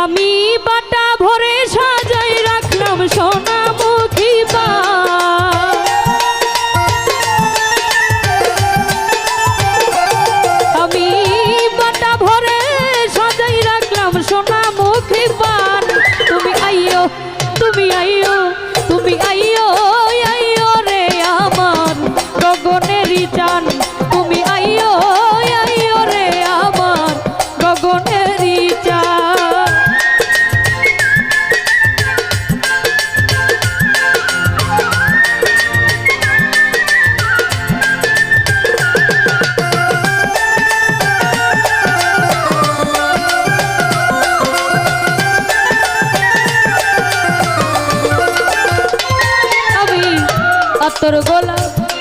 আমি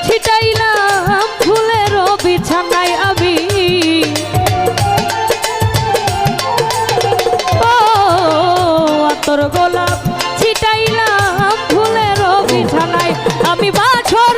ছিটাইলাম ফুলের বিছানায় আবি ও আতর গোলাপ ছিটাইলাম ফুলের বিছানায় আমি। বাছর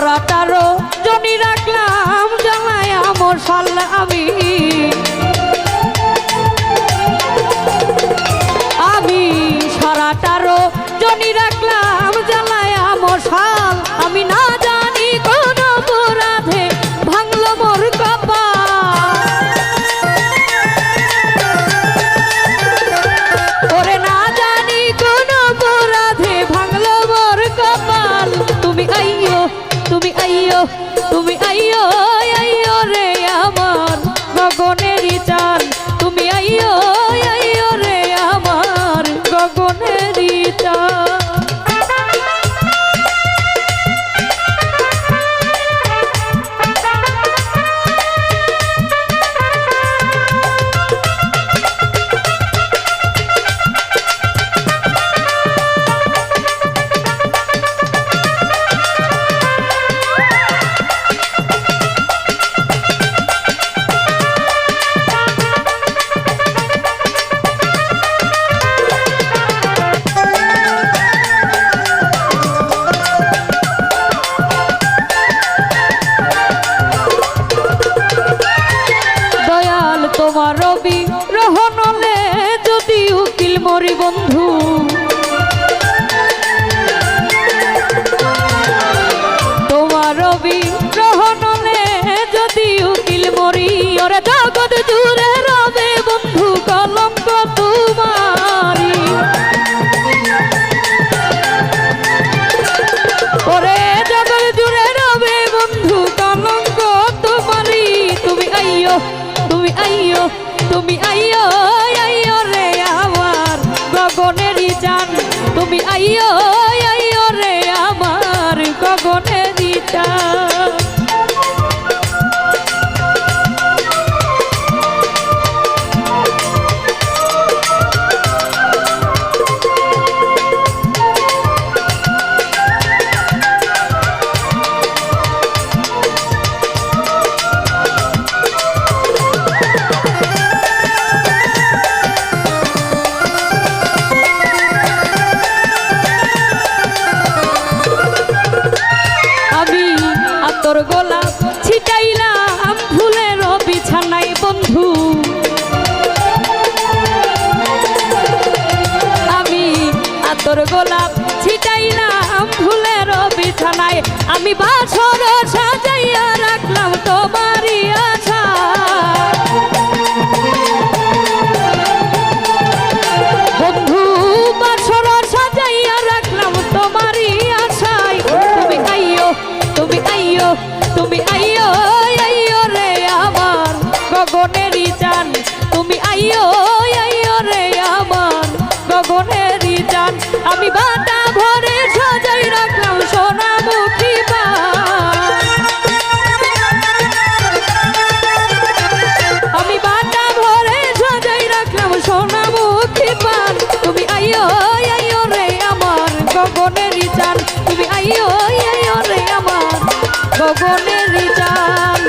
সরাটারও জনি রাখলাম জানাই আমর সাল আমি। আমি সরাটারও জনি রাখলাম জানাই আমর রবি রহনলে যদি উকিল মরি বন্ধু। তোমার রবি রহনলে যদি উকিল মরি, ওরে জগৎ জুড়ে গোলাপ ছিটাইলাম ফুলের বিছানায়। আমি বাছর সাজাইয়া রাখলাম তোমারই আশা বন্ধু সাজাইয়া রাখলাম তোমারই আশায় তুমি আইও তুমি আইও তুমি আইও আইও রে আমার গগনেরই চান। তুমি আইও আমি বাটা ভরে সাজাই রাখলাম পান আমি বাটা ভরে সাজাই রাখলাম পান তুমি আইও আইও রে আমার গগনেরই চান তুমি আইও আইও রে আমার গগনেরই চান